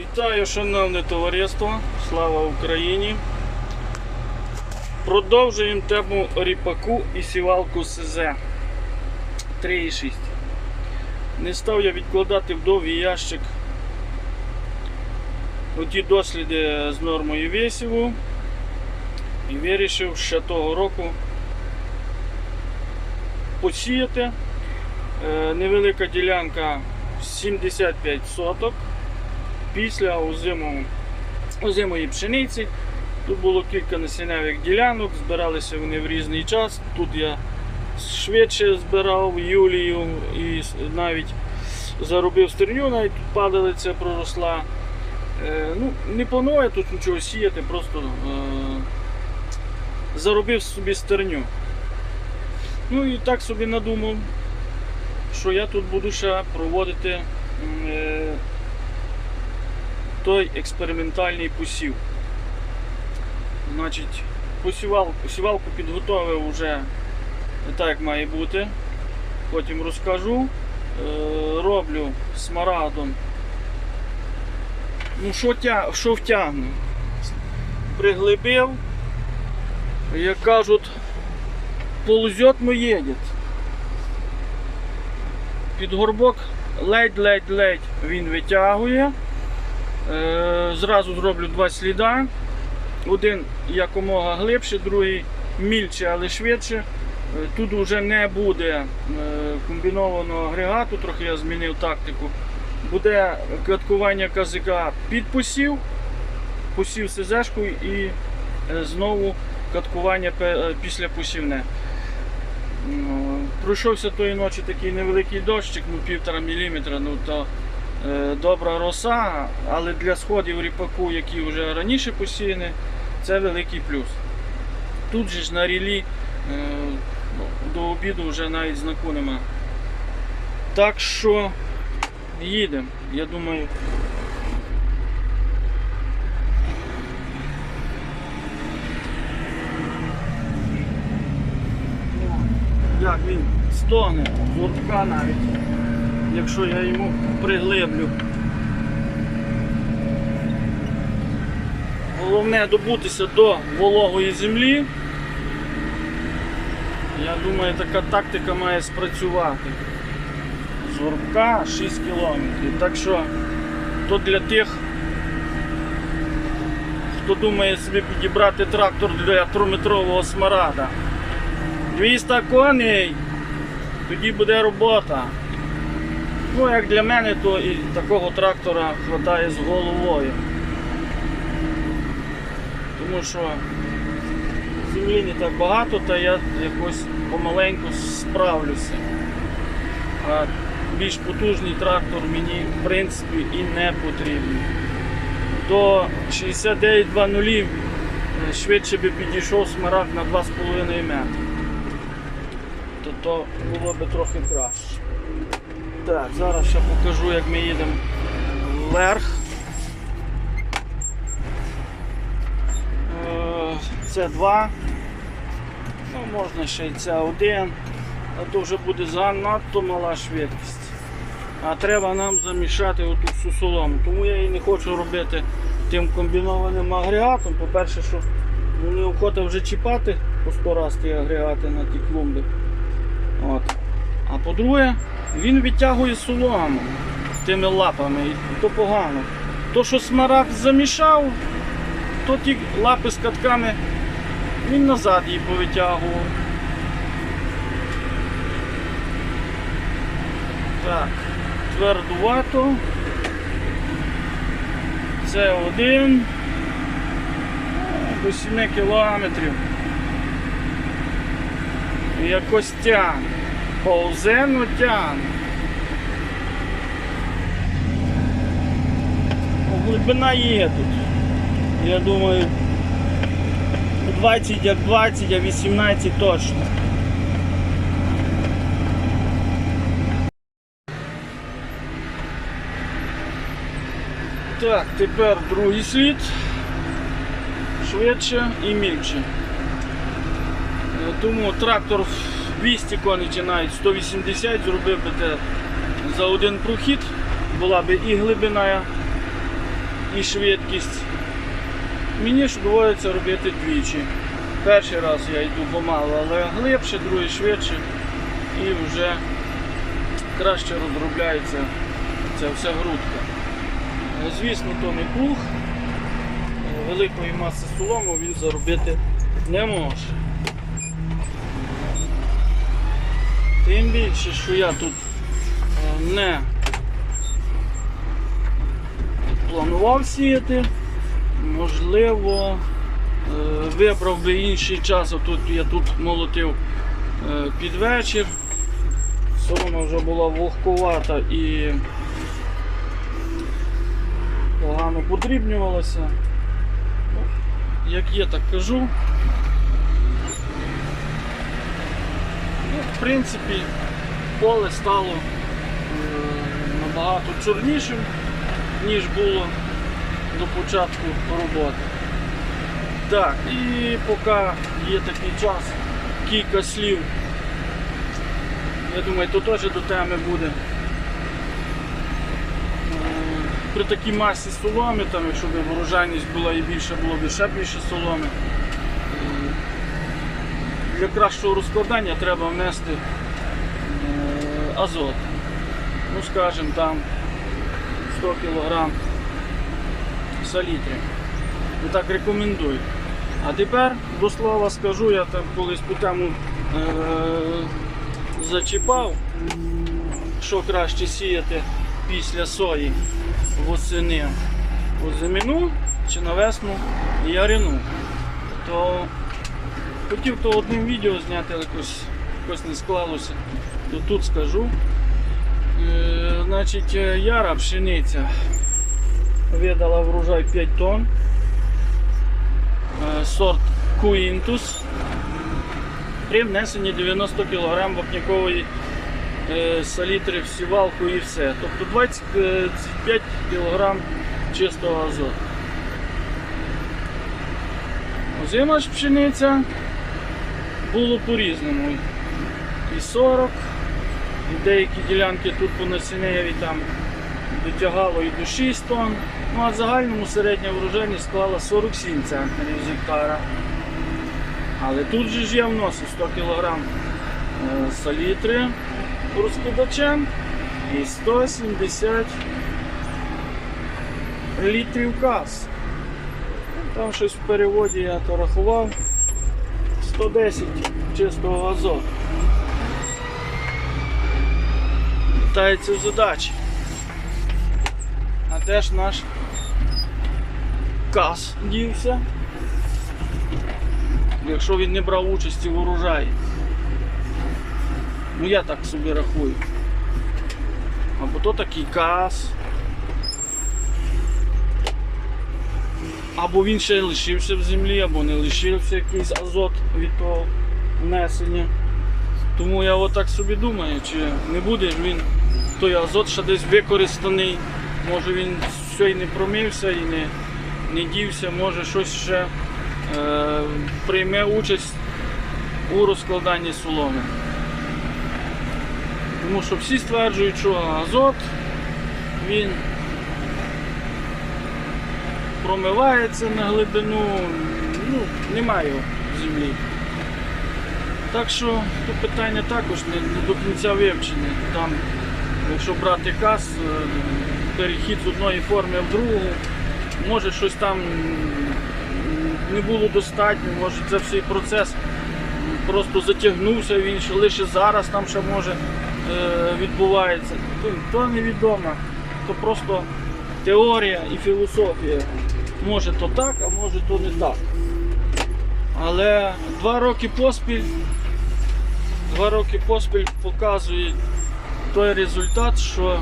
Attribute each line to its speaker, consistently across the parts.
Speaker 1: Вітаю, шановне товариство! Слава Україні! Продовжуємо тему ріпаку і сівалку СЗ 3,6. Не став я відкладати в довгий ящик оті досліди з нормою весіву і вирішив ще того року посіяти. Е, Невелика ділянка 75 соток після озимого, озимої пшениці. Тут було кілька насінневих ділянок, збиралися вони в різний час. Тут я швидше збирав Юлію і навіть заробив стерню, навіть тут падалиця проросла. Е, ну, не планую тут нічого сіяти, просто е, заробив собі стерню. Ну і так собі надумав, що я тут буду ще проводити е, той експериментальний посів. Значить, посівалку, посівалку підготовив вже так, як має бути. Потім розкажу. Е, роблю смарагдом. Ну, що, тя, втягну? Приглибив, як кажуть, ползет но їде. Під горбок ледь-ледь-ледь він витягує. Е, Зразу зроблю два сліда. Один якомога глибше, другий мільче, але швидше. Е, Тут вже не буде е, комбінованого агрегату, трохи я змінив тактику. Буде каткування казика під посів, посів СЗшку і знову каткування після посівне. Пройшовся тої ночі такий невеликий дощик, ну півтора міліметра, ну то добра роса, але для сходів ріпаку, які вже раніше посіяні, це великий плюс. Тут же ж на рілі е, ну, до обіду вже навіть знаку нема. Так що їдемо, я думаю. Як він стогне, зурка навіть, якщо я йому приглиблю. Головне добутися до вологої землі. Я думаю, така тактика має спрацювати. З горбка 6 кілометрів. Так що то для тих, хто думає собі підібрати трактор для 3-метрового смарада. 200 коней, тоді буде робота. Ну, як для мене, то і такого трактора вистачає з головою. Тому що землі не так багато, та я якось помаленьку справлюся. А більш потужний трактор мені в принципі і не потрібен. До 69.00 е, швидше би підійшов смарагд на 2,5 метри. То то було би трохи краще. Так, зараз ще покажу, як ми їдемо вверх. Е, Це 2. Ну, можна ще й це один. А то вже буде занадто мала швидкість. А треба нам замішати оту всю солому. Тому я її не хочу робити тим комбінованим агрегатом. По-перше, що неохота вже чіпати по 100 раз ті агрегати на ті клумби. От. А по-друге, він відтягує солому тими лапами, і то погано. То, що смарагд замішав, то ті лапи з катками він назад її повитягував. Так, твердувато. Це один. До 7 кілометрів. Якось тягне. Повзе, но тягне. Ну, Глибина є тут. Я думаю, 20 як 20, а 18 точно. Так, тепер другий слід. Швидше і мільче. Е, Тому трактор 200 коней навіть 180 зробив би це за один прохід. Була би і глибина і швидкість. Мені ж доводиться робити двічі. Перший раз я йду помало, але глибше, другий швидше і вже краще розробляється ця вся грудка. Звісно, то не плуг. Великої маси солому він заробити не може. Тим більше, що я тут е, не планував сіяти, можливо, е, вибрав би інший час. Отут я тут молотив е, під вечір. Солома вже була вогкувата і погано подрібнювалася. Як є, так кажу. Ну, в принципі, поле стало е, набагато чорнішим, ніж було до початку роботи. Так, і поки є такий час, кілька слів. Я думаю, то теж до теми буде. Е, При такій масі соломи, там, якщо б врожайність була і більше, було б ще більше соломи. Для кращого розкладання треба внести е, азот. Ну, скажімо, там 100 кг салітрів. Ну так рекомендую. А тепер до слова скажу, я там колись ту тему е- зачіпав, що краще сіяти після сої восени озимину чи на весну ярину. То хотів то одним відео зняти, але якось, якось не склалося, то тут скажу. Е, значить, е, яра пшениця видала врожай 5 тонн. Е, Сорт Куінтус при внесенні 90 кг вапнякової е, салітри в сівалку і все. Тобто 25 кг чистого азоту. Озима ж пшениця було по-різному. І 40, і деякі ділянки тут по насінневі там дотягало і до 6 тонн. Ну а в загальному середня врожайність склала 47 центнерів з гектара. Але тут же ж я вносив 100 кг е, салітри розкладачем і 170 літрів каз. Там щось в переводі я то рахував 110 чистого азоту. Питається в задачі. А де ж наш каз дівся? якщо він не брав участі в урожаї. Ну я так собі рахую. Або то такий каз. Або він ще лишився в землі, або не лишився якийсь азот від того внесення. Тому я отак собі думаю, чи не буде він той азот ще десь використаний. Може він все і не промився і не, не дівся, може щось ще е, прийме участь у розкладанні соломи. Тому що всі стверджують, що азот він промивається на глибину, ну, немає землі. Так що тут питання також не, не до кінця вивчене. Там, якщо брати каз, е, перехід з одної форми в другу, може щось там не було достатньо, може це всей процес просто затягнувся, він ще лише зараз там ще може е, відбувається. То, то невідомо, то просто теорія і філософія. Може то так, а може то не так. Але два роки поспіль, два роки поспіль показує той результат, що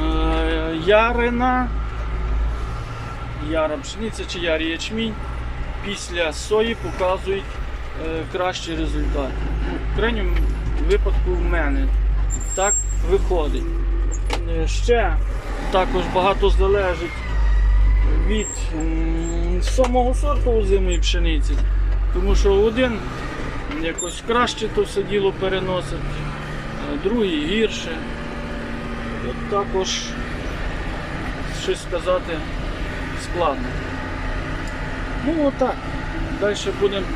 Speaker 1: е, ярина, яра пшениця чи ярий ячмінь після сої показують е, кращий результат. В крайньому випадку в мене так виходить. Е, Ще також багато залежить від самого сорту озимої пшениці, тому що один якось краще то все діло переносить, другий гірше. От також щось сказати складно. Ну отак. Далі будемо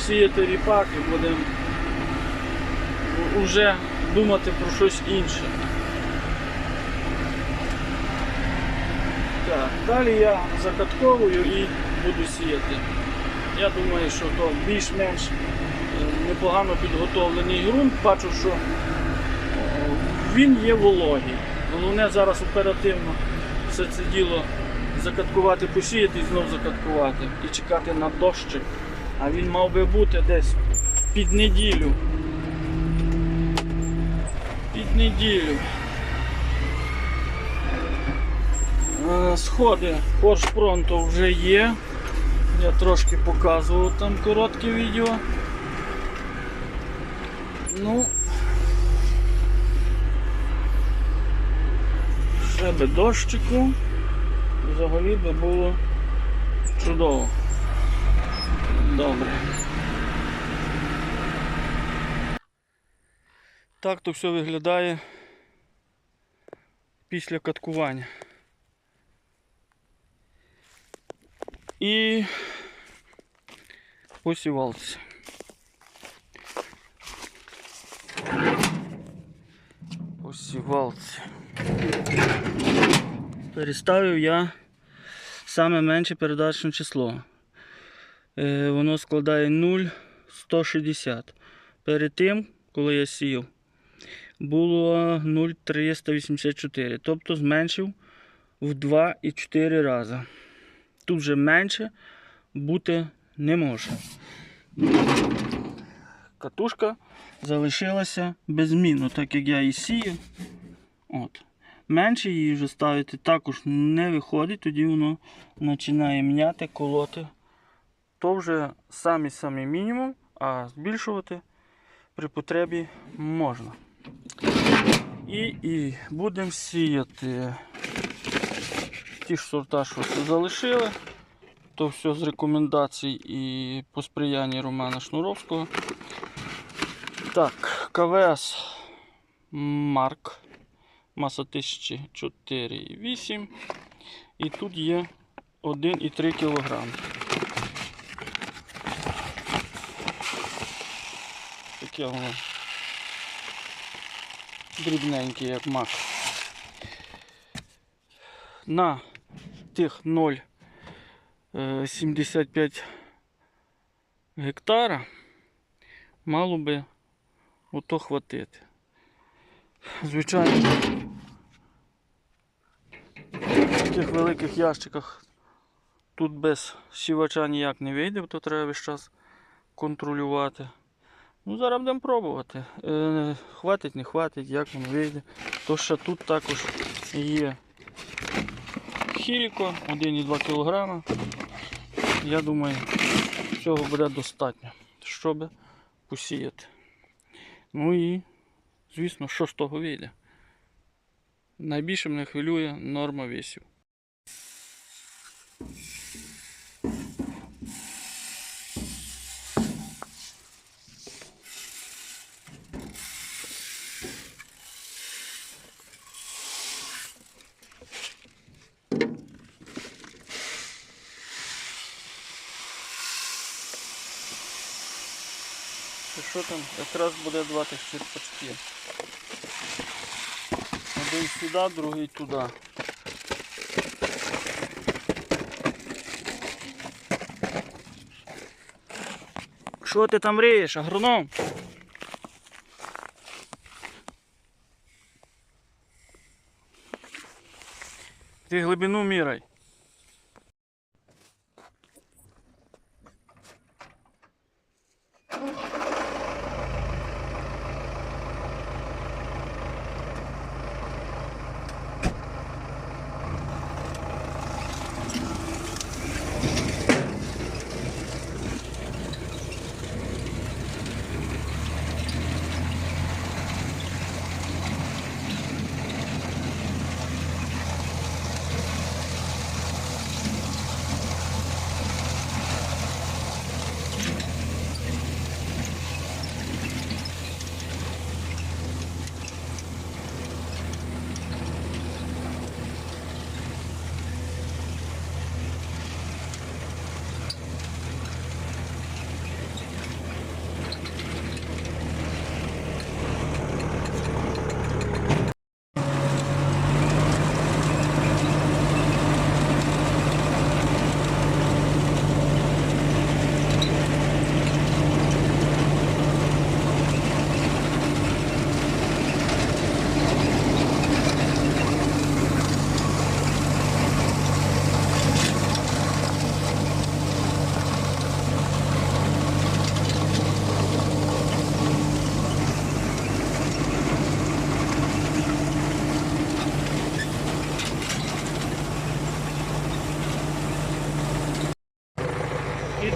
Speaker 1: сіяти ріпак і будемо вже думати про щось інше. Так, далі я закатковую і буду сіяти. Я думаю, що то більш-менш е, непогано підготовлений ґрунт. Бачу, що е, він є вологий. Головне зараз оперативно все це діло закаткувати, посіяти і знов закаткувати і чекати на дощик. А він мав би бути десь під неділю. Під неділю. Е, Сходи Поршпронту вже є. Я трошки показував там коротке відео. Ну, ще би дощику. Взагалі би було чудово. Добре. Так то все виглядає після каткування. І посівалці. Посівалці. Переставив я саме менше передачне число. Е, воно складає 0,160. Перед тим, коли я сіяв, було 0,384. Тобто зменшив в 2,4 рази. Тут вже менше бути не може. Катушка залишилася без зміну, так як я її сію. От. Менше її вже ставити також не виходить, тоді воно починає міняти, колоти. То вже самий-самий мінімум, а збільшувати при потребі можна. І, і будемо сіяти ті ж сорта, що залишили. То все з рекомендацій і по сприянні Романа Шнуровського. Так, КВС Марк. Маса 1004,8. І тут є 1,3 кг. Таке воно дрібненьке, як мак. На тих 0,75 гектара мало би ото хватити. Звичайно, в таких великих ящиках тут без сівача ніяк не вийде, то треба весь час контролювати. Ну, зараз будемо пробувати. Е, хватить, не хватить, як воно вийде. То ще тут також є хіліко 1,2 кг. Я думаю, цього буде достатньо, щоб посіяти. Ну і, звісно, що з того вийде. Найбільше мене хвилює норма весів. Це що там? Якраз буде два тих черпачки. Один сюди, другий туди. Що ти там риєш, агроном? Ти глибину мірай.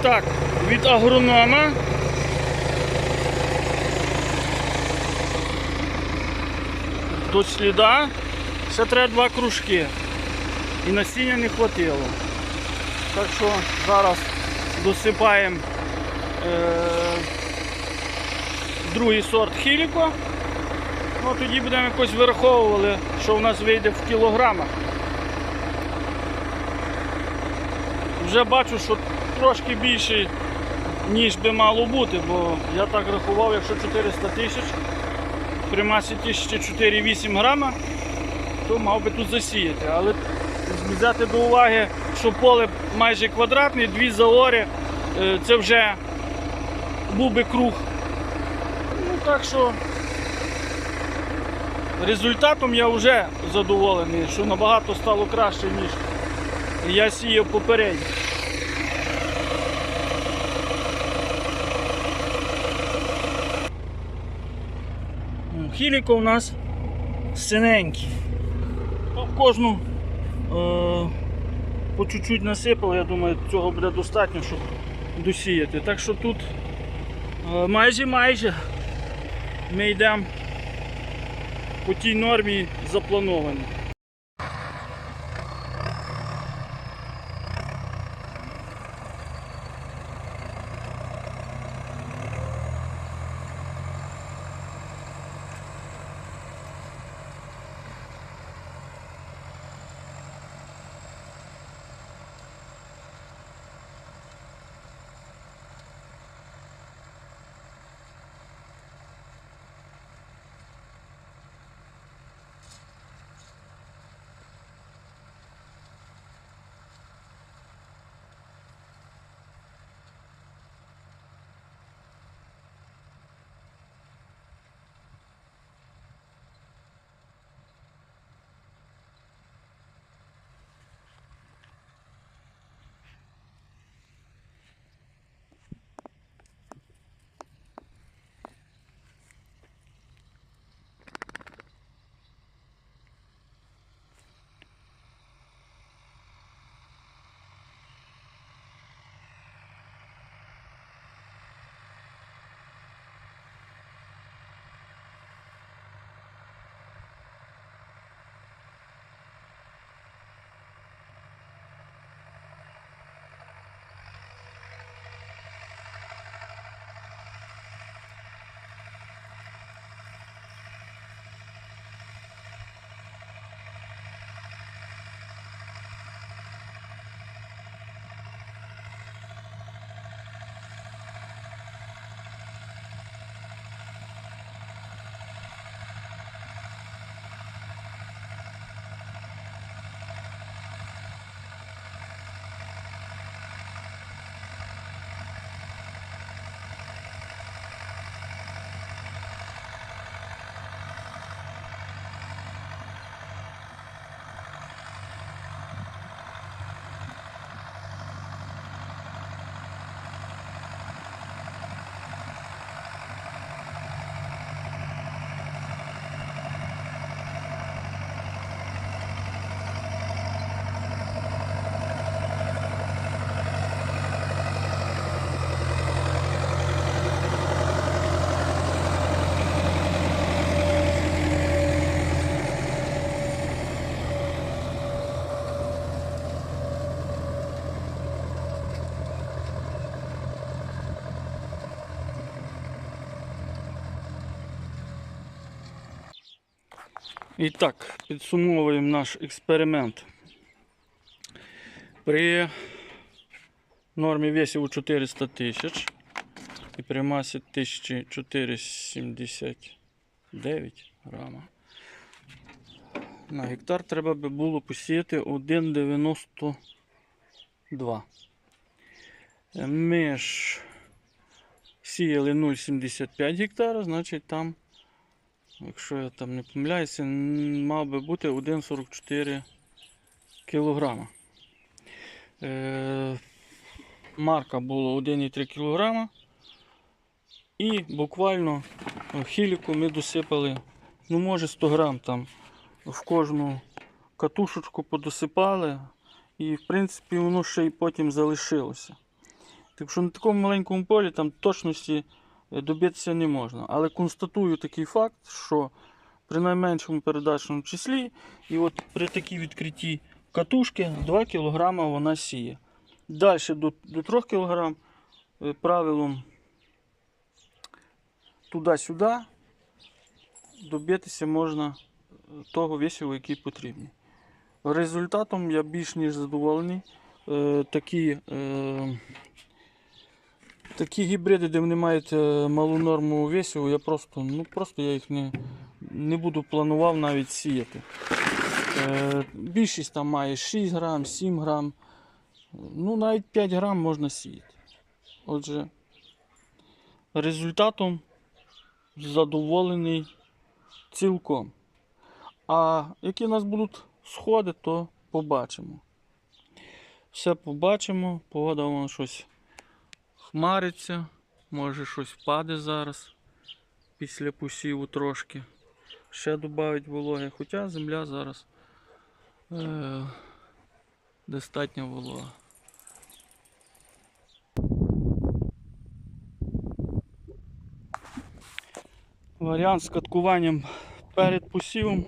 Speaker 1: Так, від агронома. До сліда ще треба два кружки. І насіння не хватило. Так що зараз досипаємо е, другий сорт хіліко. Ну, тоді будемо якось вираховували, що в нас вийде в кілограмах. Вже бачу, що трошки більший, ніж би мало бути, бо я так рахував, якщо 400 тисяч при масі 1004,8 грама, то мав би тут засіяти. Але взяти до уваги, що поле майже квадратне, дві заори, е, це вже був би круг. Ну так що результатом я вже задоволений, що набагато стало краще, ніж я сіяв попередньо. Хіліко у нас синенький. Ну, кожну е, по чуть-чуть насипали, я думаю, цього буде достатньо, щоб досіяти. Так що тут е, майже майже ми йдемо по тій нормі запланованій. І так, підсумовуємо наш експеримент. При нормі весів 400 тисяч і при масі 1479 грама. На гектар треба би було посіяти 1,92. Ми ж сіяли 0,75 гектара, значить там Якщо я там не помиляюся, мав би бути 1,44 кілограма. Е, марка було 1,3 кілограма. І буквально хіліку ми досипали, ну може 100 грам там в кожну катушечку подосипали. І в принципі воно ще й потім залишилося. Так що на такому маленькому полі там точності е, добитися не можна. Але констатую такий факт, що при найменшому передачному числі, і от при такій відкритій катушки 2 кг вона сіє. Далі до, до 3 кг е, правилом туди-сюди добитися можна е, того весу, який потрібний. Результатом я більш ніж задоволений. Е, такі, такі гібриди, де вони мають е, малу норму весу, я просто, ну, просто я їх не, не буду планував навіть сіяти. Е, більшість там має 6 грам, 7 грам. Ну, навіть 5 грам можна сіяти. Отже, результатом задоволений цілком. А які у нас будуть сходи, то побачимо. Все побачимо. Погода вон щось хмариться, може щось впаде зараз після посіву трошки. Ще додавить вологи, хоча земля зараз е, достатньо волога. Варіант з каткуванням перед посівом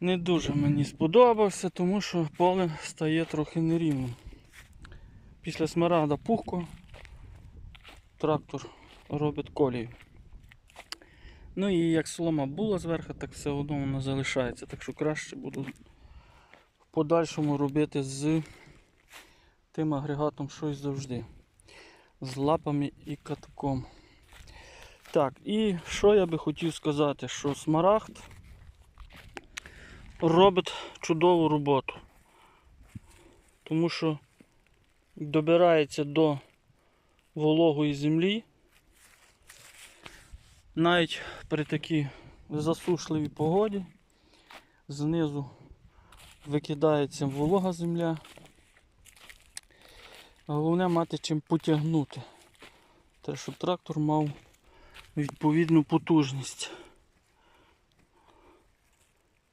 Speaker 1: не дуже мені сподобався, тому що поле стає трохи нерівним. Після смарагда пухко трактор робить колію. Ну і як солома була зверху, так все одно вона залишається. Так що краще буду в подальшому робити з тим агрегатом щось завжди. З лапами і катком. Так, і що я би хотів сказати, що смарагд робить чудову роботу. Тому що добирається до вологої землі. Навіть при такій засушливій погоді знизу викидається волога земля. Головне мати чим потягнути. Те, щоб трактор мав відповідну потужність.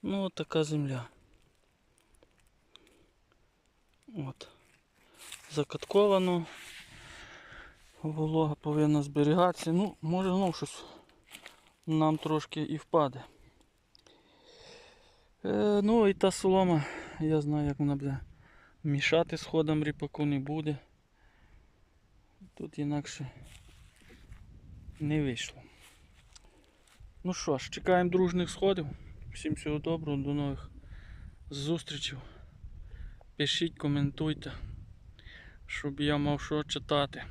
Speaker 1: Ну от така земля. От. Закатковано. Волога повинна зберігатися. Ну, може знов щось нам трошки і впаде. Е, ну і та солома, я знаю, як вона буде мішати сходам ріпаку не буде. Тут інакше не вийшло. Ну що ж, чекаємо дружних сходів. Всім всього доброго, до нових зустрічей. Пишіть, коментуйте, щоб я мав що читати.